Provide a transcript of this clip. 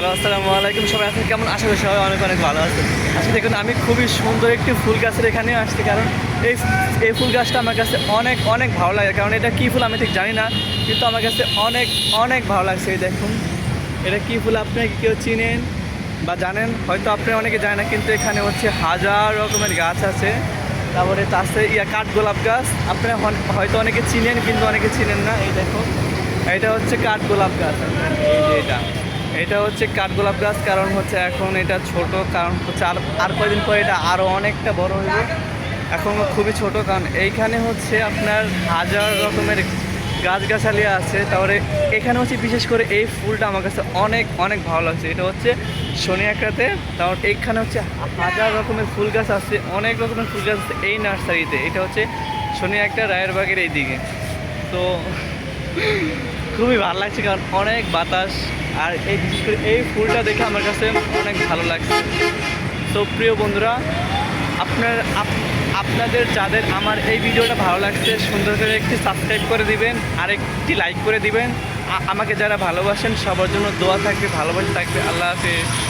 Hello, আসসালামু আলাইকুম। সবাই আছেন? কেমন? আশা করি সবাই অনেক অনেক ভালো আছে আজকে দেখুন, আমি খুবই সুন্দর একটি ফুল গাছের এখানে আসছি, কারণ এই এই ফুল গাছটা আমার কাছে অনেক অনেক ভালো লাগে। কারণ এটা কী ফুল আমি ঠিক জানি না, কিন্তু আমার কাছে অনেক অনেক ভালো লাগছে। এই দেখুন, এটা কী ফুল আপনি কেউ চিনেন বা জানেন? হয়তো আপনি অনেকে জানেন না, কিন্তু এখানে হচ্ছে হাজার রকমের গাছ আছে। তারপরে তার সাথে ইয়া কাঠ গোলাপ গাছ। আপনারা হন- হয়তো অনেকে চিনেন, কিন্তু অনেকে চিনেন না। এই দেখুন, এটা হচ্ছে কাঠ গোলাপ গাছ। এই যে এটা হচ্ছে কাঠগোলাপ গাছ, কারণ হচ্ছে এখন এটা ছোট, কারণ হচ্ছে আর আর কয়েকদিন পরে এটা আরও অনেকটা বড় হইব। এখন খুবই ছোট, কারণ এইখানে হচ্ছে আপনার হাজার রকমের গাছগাছালি আছে। তারপরে এখানে হচ্ছে বিশেষ করে এই ফুলটা আমার কাছে অনেক অনেক ভালো লাগছে। এটা হচ্ছে শনি একরাতে তারপর এইখানে হচ্ছে হাজার রকমের ফুল গাছ আছে, অনেক রকমের ফুল গাছ আছে এই নার্সারিতে। এটা হচ্ছে শনি একটা রায়েরবাগের এই দিকে তো খুবই ভালো লাগছে কারণ অনেক বাতাস, আর এই বিশেষ করে এই ফুলটা দেখে আমার কাছে অনেক ভালো লাগছে। তো প্রিয় বন্ধুরা, আপনার, আপ- আপনাদের, যাদের আমার এই ভিডিওটা ভালো লাগছে, সুন্দর করে একটি সাবস্ক্রাইব করে দিবেন, আর একটি লাইক করে দিবেন। আমাকে যারা ভালোবাসেন, সবার জন্য দোয়া থাকবে, ভালোবাসা থাকবে। আল্লাহ হাফিজ।